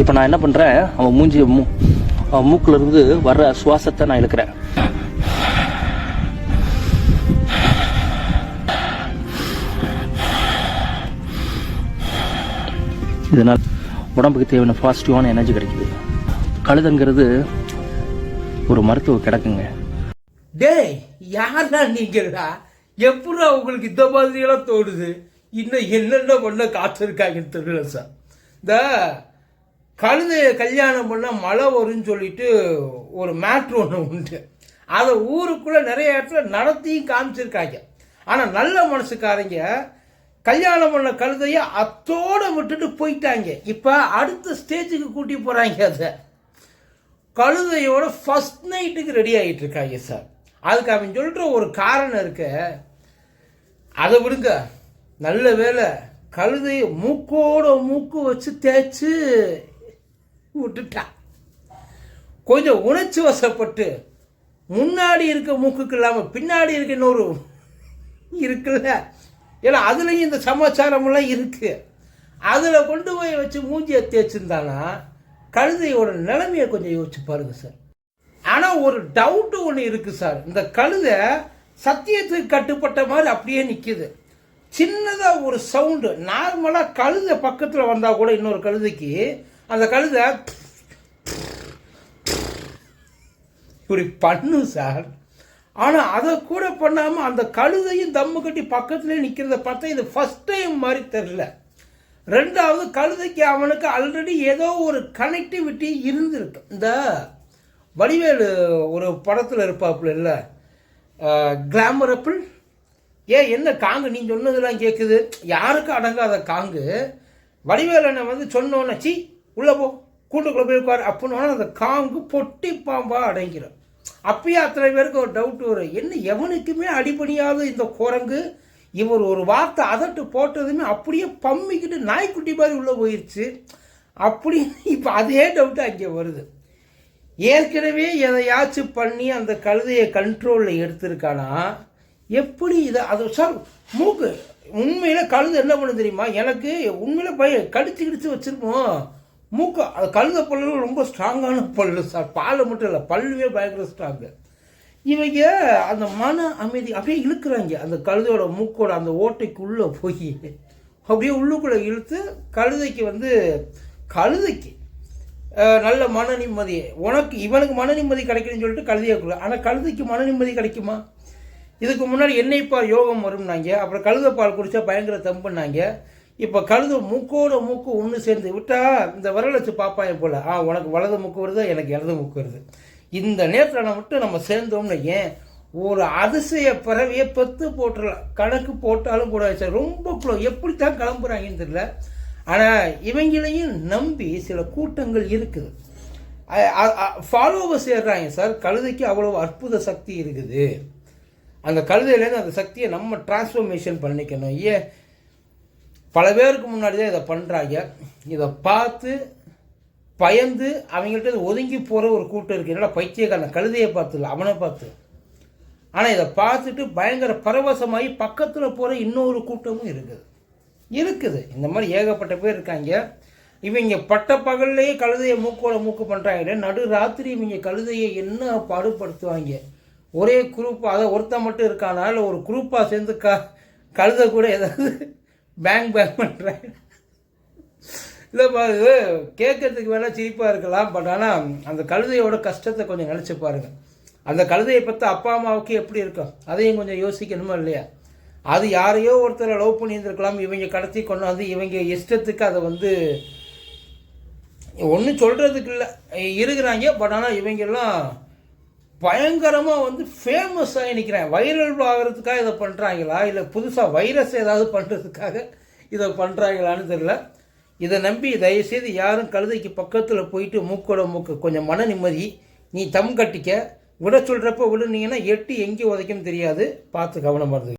இப்போ நான் என்ன பண்ணுறேன் அவன் மூஞ்சி மூ அவன் மூக்கில் இருந்து வர்ற சுவாசத்தை நான் இழுக்கிறேன். இதனால் உடம்புக்கு தேவையான பாசிட்டிவான எனர்ஜி கிடைக்குது. கழுதுங்கிறது ஒரு மருத்துவ கிடக்குங்க. டேய் யாரா நீங்கடா எப்படா உங்களுக்கு இந்த மாதிரியெல்லாம் தோணுது? இன்னும் என்னென்ன பண்ண காத்திருக்காங்கன்னு தெரியல சார். இந்த கழுது கல்யாணம் பண்ண மழை வரும்னு சொல்லிட்டு ஒரு மேட்ரு ஒன்று உண்டு. அதை ஊருக்குள்ளே நிறைய இடத்துல நடத்தியும் காமிச்சிருக்காங்க. ஆனால் நல்ல மனசுக்காரங்க கல்யாணம் பண்ண கழுதையை அத்தோட விட்டுட்டு போயிட்டாங்க. இப்போ அடுத்த ஸ்டேஜுக்கு கூட்டி போகிறாங்க அதை. கழுதையோட ஃபர்ஸ்ட் நைட்டுக்கு ரெடி ஆகிட்டு இருக்காங்க சார் அதுக்கு அவன் சொல்கிற ஒரு காரணம் இருக்கு அதை விடுங்க. நல்ல வேலை கழுதையை மூக்கோட மூக்கு வச்சு தேய்ச்சி விட்டுட்டான் கொஞ்சம் உணர்ச்சி வசப்பட்டு முன்னாடி இருக்க மூக்குக்கு இல்லாமல் பின்னாடி இருக்க இன்னொரு இருக்குல்ல? ஏன்னா அதுலேயும் இந்த சமாச்சாரமெல்லாம் இருக்கு. அதில் கொண்டு போய் வச்சு மூஞ்சியை தேய்ச்சிருந்தானா கழுதையோட நிலைமையை கொஞ்சம் யோசிச்சு பாருங்க சார். ஆனால் ஒரு டவுட்டு ஒன்று இருக்குது சார். இந்த கழுதை சத்தியத்துக்கு கட்டுப்பட்ட மாதிரி அப்படியே நிற்கிது சின்னதாக ஒரு சவுண்டு நார்மலாக கழுதை பக்கத்தில் வந்தால் கூட இன்னொரு கழுதைக்கு அந்த கழுதை இப்படி பண்ணும் சார். ஆனால் அதை கூட பண்ணாமல் அந்த கழுதையும் தம்மு கட்டி பக்கத்துலேயே நிற்கிறத பார்த்தா இது ஃபஸ்ட் டைம் மாதிரி தெரில ரெண்டாவது கழுதைக்கு அவனுக்கு ஆல்ரெடி ஏதோ ஒரு கனெக்டிவிட்டி இருந்திருக்கு. இந்த வடிவேலு ஒரு படத்தில் இருப்பாப்புல இல்லை? கிளாமரப்பிள் ஏன் என்ன காங்கு? நீ சொன்னதெல்லாம் கேட்குது யாருக்கும் அடங்காத காங்கு? வடிவேலனை வந்து சொன்னோன்னே சி உள்ளே போ. கூட்டுக்குள்ளே போய் உட்கார். அப்படின்னு அந்த காங்கு பொட்டி பாம்பாக அடங்கிடும் அப்பயே அத்தனை பேருக்கு ஒரு டவுட் வரும். என்ன எவனுக்குமே அடிபணியாத இந்த குரங்கு? இவர் ஒரு வார்த்தை அதட்டு போட்டதுமே அப்படியே பம்மிக்கிட்டு நாய்க்குட்டி மாதிரி உள்ளே போயிடுச்சு அப்படி இப்போ அதே டவுட்டு அங்கே வருது. ஏற்கனவே எதையாச்சும் பண்ணி அந்த கழுதையை கண்ட்ரோலில் எடுத்திருக்கானா? எப்படி இதை அது சார் மூக்கு உண்மையில் கழுது என்ன பண்ணு தெரியுமா? எனக்கு உண்மையில் பய கடிச்சு கிடிச்சு வச்சுருப்போம் மூக்கு அது கழுத பல்லு ரொம்ப ஸ்ட்ராங்கான பல்லு சார் பால் மட்டும் இல்லை பல்லுவே பயங்கர ஸ்ட்ராங்கு இவங்க அந்த மன அமைதி அப்படியே இழுக்கிறாங்க. அந்த கழுதையோட மூக்கோட அந்த ஓட்டைக்குள்ளே போய் அப்படியே உள்ளுக்குள்ளே இழுத்து கழுதைக்கு வந்து கழுதைக்கு நல்ல மன நிம்மதி. உனக்கு இவனுக்கு மன நிம்மதி கிடைக்கணும்னு சொல்லிட்டு கழுதையாக்குள்ள ஆனால் கழுதைக்கு மன நிம்மதி கிடைக்குமா? இதுக்கு முன்னாடி என்னைப்பா யோகம் வரும்னாங்க. அப்புறம் கழுதை பால் குடித்தா பயங்கர தம்புனாங்க இப்போ கழுது மூக்கோட மூக்கு ஒன்று சேர்ந்து விட்டா இந்த விரல் வச்சு போல். போல ஆ உனக்கு வலது மூக்கு வருது? எனக்கு இடது மூக்கு வருது. இந்த நேரத்தில் மட்டும் நம்ம சேர்ந்தோம்னு ஏன்? ஒரு அதிசய பறவையை பெத்து போட்டுடலாம் கணக்கு போட்டாலும் கூட சார் ரொம்ப க்ளோ எப்படித்தான் கிளம்புறாங்கன்னு தெரியல. ஆனால் இவங்களையும் நம்பி சில கூட்டங்கள் இருக்குது. ஃபாலோவர் சேர்றாங்க சார். கழுதைக்கு அவ்வளோ அற்புத சக்தி இருக்குது. அந்த கழுதையிலேருந்து அந்த சக்தியை நம்ம டிரான்ஸ்ஃபர்மேஷன் பண்ணிக்கணும். ஏன்? பல பேருக்கு முன்னாடி தான் இதை பண்ணுறாங்க இதை பார்த்து பயந்து அவங்கள்ட்ட ஒதுங்கி போகிற ஒரு கூட்டம் இருக்குது என்னடா பைத்தியக்காரன் கழுதையை பார்த்து இல்லை அவனை பார்த்து. ஆனால் இதை பார்த்துட்டு பயங்கர பரவசமாகி பக்கத்தில் போகிற இன்னொரு கூட்டமும் இருக்குது. இருக்குது. இந்த மாதிரி ஏகப்பட்ட பேர் இருக்காங்க. இவங்க பட்ட பகல்லையே கழுதையை மூக்கோட மூக்கு பண்ணுறாங்க நடு ராத்திரி இவங்க கழுதையை என்ன பாடுபடுத்துவாங்க? ஒரே குரூப் அதை ஒருத்தன் மட்டும் இருக்கானா? இல்லை ஒரு குரூப்பாக சேர்ந்து க கழுதை கூட ஏதாவது பேங் பேங் பண்ணுறாங்க இல்லைப்பா இது கேட்கறதுக்கு வேணால் சிரிப்பாக இருக்கலாம் பட் ஆனால் அந்த கழுதையோட கஷ்டத்தை கொஞ்சம் நினச்சி பாருங்கள் அந்த கழுதையை பற்றி அப்பா அம்மாவுக்கு எப்படி இருக்கும்? அதையும் கொஞ்சம் யோசிக்கணுமா இல்லையா? அது யாரையோ ஒருத்தரை லவ் பண்ணியிருந்திருக்கலாம் இவங்க கடத்தி கொண்டு வந்து இவங்க இஷ்டத்துக்கு அதை வந்து ஒன்றும் சொல்கிறதுக்கு இல்லை. இருக்கிறாங்க பட் ஆனால் இவங்கெல்லாம் பயங்கரமாக வந்து ஃபேமஸ் ஆகி நிற்கிறேன் வைரல் ஆகிறதுக்காக இதை பண்ணுறாங்களா இல்லை புதுசாக வைரஸ் ஏதாவது பண்ணுறதுக்காக இதை பண்ணுறாங்களான்னு தெரியல. இதை நம்பி தயவுசெய்து யாரும் கழுதைக்கு பக்கத்தில் போயிட்டு மூக்கோட மூக்கு கொஞ்சம் மன நிம்மதி நீ தம் கட்டிக்க. விட சொல்கிறப்ப விடுனீங்கன்னா எட்டு எங்கே உதைக்கும் தெரியாது. பார்த்து கவனமாக இருந்து